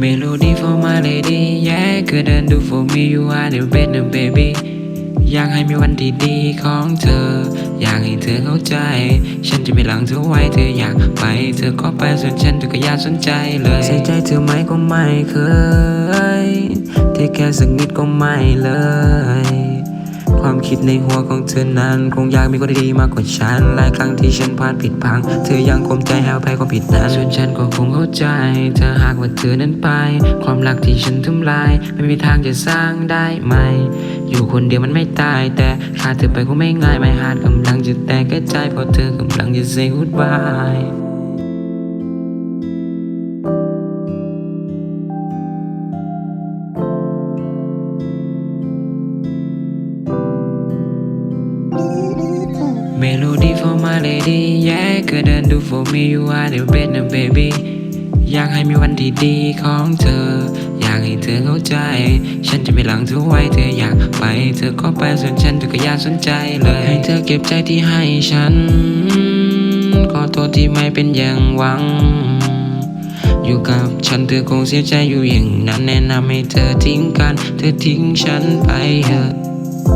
Melody for my lady yeah คือเดินดู for me you are the best new baby อยากให้มีวันที่ดีของเธอ อยากให้เธอเข้าใจ ฉันจะไม่หลังเธอไว้เธออยากไป เธอก็ไปส่วนฉันเธอก็อยากสนใจเลยใส่ใจเธอไหมก็ไม่เคยที่แค่สักนิดก็ไม่เลย ความคิดในหัวของเธอนั้น คงอยากมีคนดีมากกว่าฉัน หลายครั้งที่ฉันพลาดผิดพัง เธอยังคมใจให้อภัยความผิดนั้นส่วนฉันก็คงเข้าใจ เธอหากว่าเธอนั้นไป ความรักที่ฉันทำลาย ไม่มีทางจะสร้างได้ไหม อยู่คนเดียวมันไม่ตาย แต่ขาดเธอไปคงไม่ง่ายไม่หาดกำลังจะแตกกระจายเพราะเธอกำลังจะ say goodbye เมโลดี้ for my lady yeah ก็เดินดู for me you are the better baby อยากให้มีวันที่ดีของเธอ อยากให้เธอเข้าใจ ฉันจะไม่หลังเธอไว้เธออยากไป เธอก็ไปส่วนฉันเธอก็อย่าสนใจเลย ให้เธอเก็บใจที่ให้ฉัน ขอโทษที่ไม่เป็นอย่างหวัง อยู่กับฉันเธอคงเสียใจอยู่อย่างนั้นแนะนำให้เธอทิ้งกัน เธอทิ้งฉันไปเถอะ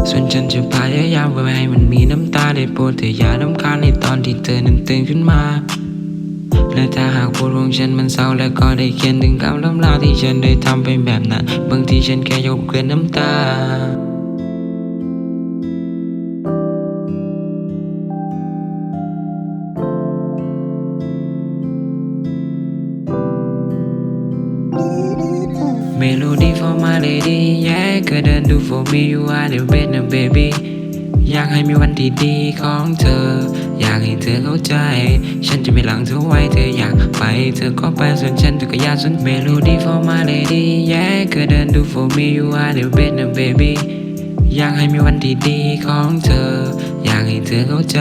ส่วนฉันจะพยายามไว้ให้มันมีน้ำตาได้โปรดเธออย่าน้ำค้างในตอนที่เธอนั้นตื่นขึ้นมา และถ้าหากพูดของฉันมันเศร้าและก็ได้เขียนถึงคำล้ำลาที่ฉันได้ทำไปแบบนั้น บางทีฉันแค่ยกเกลือนน้ำตา Melody for my lady yeah ก็เดินดู for me you are the better baby อยากให้มีวันที่ดีของเธอ อยากให้เธอเข้าใจ ฉันจะไม่หลังเธอไว้ เธออยากไปเธอก็ไปส่วนฉันเธอก็อย่าสน Melody for my lady yeah ก็เดินดู for me you are the better baby อยากให้มีวันที่ดีของเธอ อยากให้เธอเข้าใจ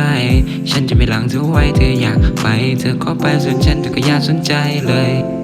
ฉันจะไม่หลังเธอไว้ เธออยากไป เธอก็ไปส่วนฉันเธอก็อย่าสนใจเลย